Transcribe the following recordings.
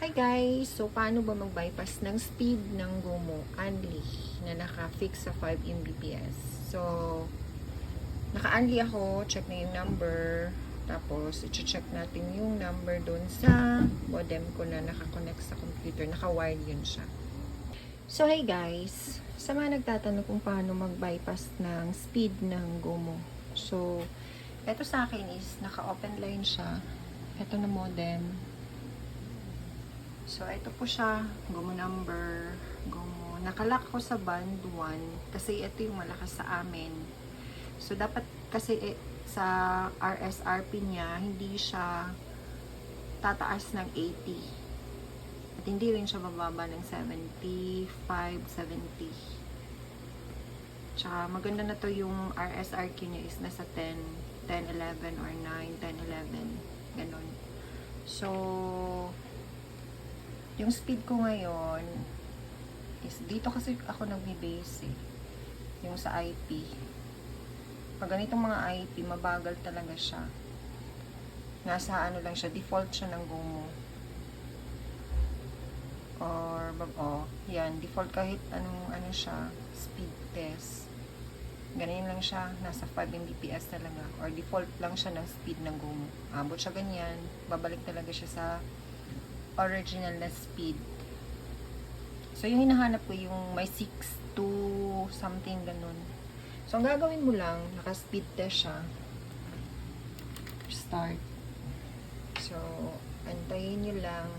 Hi guys! So, paano ba mag-bypass ng speed ng Gomo Unli na naka-fix sa 5 Mbps? So, naka-unli ako, check na yung number, tapos i-check natin yung number doon sa modem ko na naka-connect sa computer, naka-wired yun siya. So, hey guys! Sa mga nagtatanong kung paano mag-bypass ng speed ng Gomo. So, eto sa akin is naka-open line siya. Ito na modem. So, ito po siya. Gomo number. Gomo. Nakalak ko sa band 1 kasi ito yung malakas sa amin. So, dapat kasi eh, sa RSRP niya, hindi siya tataas ng 80. At hindi rin siya bababa ng 75, 70. Tsaka maganda na to yung RSRQ niya is nasa 10, 10, 11 or 9, 10, 11. Ganon. So, yung speed ko ngayon is dito kasi ako nagbe-base eh. Yung sa IP. Pag ganitong mga IP, mabagal talaga siya. Nasa ano lang siya, default siya ng Gomo. Or, oh, yan, default kahit anong ano siya, speed test. Ganyan lang siya, nasa 5 Mbps talaga. Or default lang siya ng speed ng Gomo. Abot siya ganyan, babalik talaga siya sa original na speed. So, yung hinahanap ko yung may 6 to something ganun. So, ang gagawin mo lang, naka-speed test siya. Start. So, antayin nyo lang.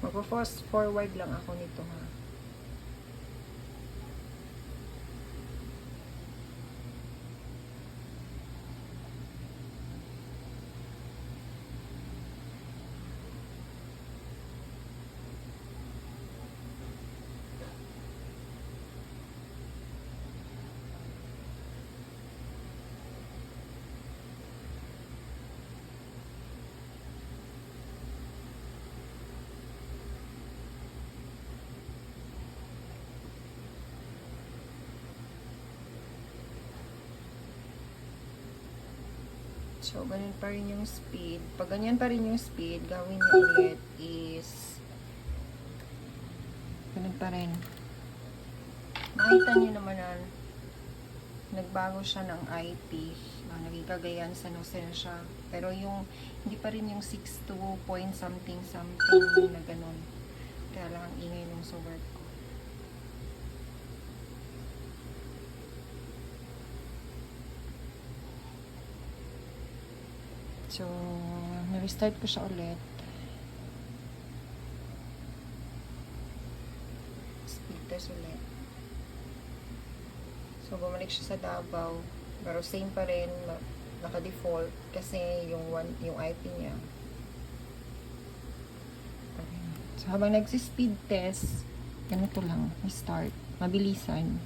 Magpo-fast forward lang ako nito ha. So, ganun pa rin yung speed. Pag ganyan pa rin yung speed, gawin niyo ulit is ganun pa rin. Makita niyo naman na nagbago siya ng IP. Uh, naging kagayan sa Nosen siya. Pero yung, hindi pa rin yung 6 to point something something na ganun. Kaya lang ang ingay nung sa work ko. So, na-restart ko siya ulit. Speed test ulit. So, bumalik siya sa Davao. Pero same pa rin, naka-default kasi yung one, yung IP niya. So, habang nagsi-speed test, ganito lang, start. Mabilisan.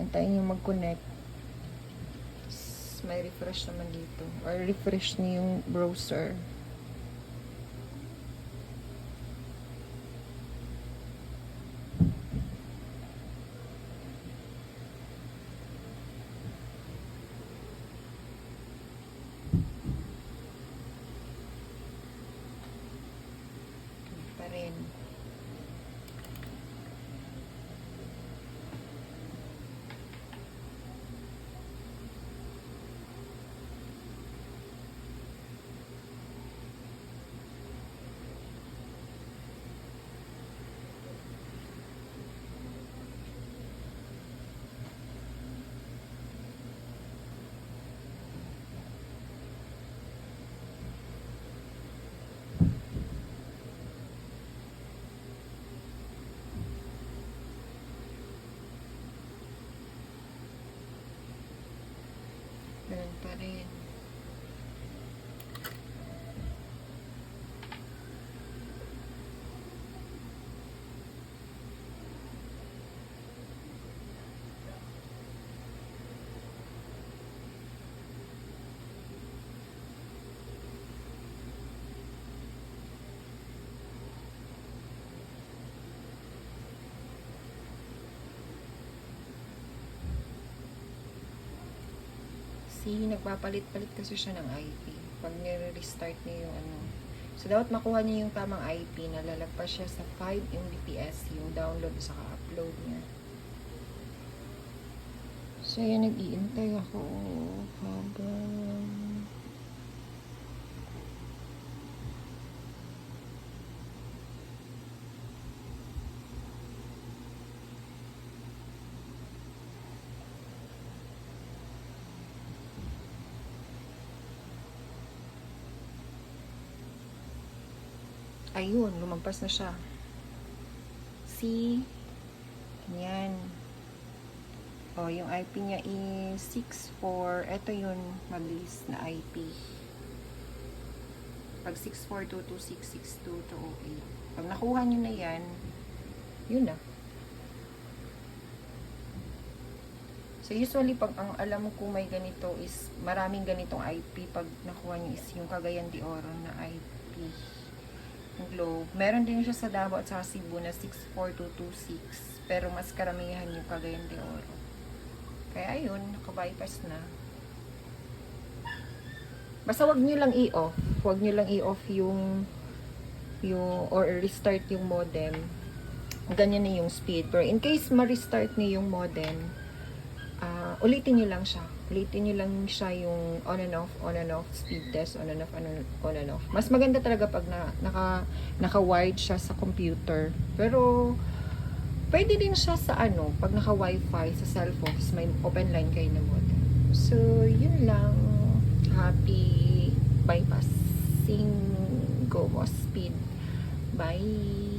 Antayin yung mag-connect. May refresh naman dito. Or refresh niyo yung browser. Pa rin. Pa rin. See, nagpapalit-palit kasi siya ng IP. Pag nire-restart niya yung ano. So, dapat makuha niya yung tamang IP na lalagpas siya sa 5 Mbps yung download sa upload niya. So, yan, nag-iintay ako habang... Ayun, lumagpas na siya. See? Yan. Oh, yung IP niya is 64. Ito yun, mabilis na IP. Pag 6422662208. Pag nakuha niyo na yan, yun na. So usually pag ang alam ko may ganito is maraming ganitong IP pag nakuha niyo is yung Cagayan de Oro na IP Globe. Meron din siya sa Davao at sa Cebu na 64226 pero mas karamihan yung Cagayan de Oro. Kaya ayun, naka-bypass na. Basta wag niyo lang i-off. Wag niyo lang i-off yung yung or restart yung modem. Ganyan na yung speed. Pero in case ma-restart niyo yung modem, ah, ulitin niyo lang siya. Ulitin niyo lang siya yung on and off, on and off, speed test, on and off, on and, off. Mas maganda talaga pag na, naka, naka-wired siya sa computer. Pero, pwede din siya sa ano, pag naka-wifi sa cellphone, may open line kayo na modem. So, yun lang. Happy bypassing go speed. Bye!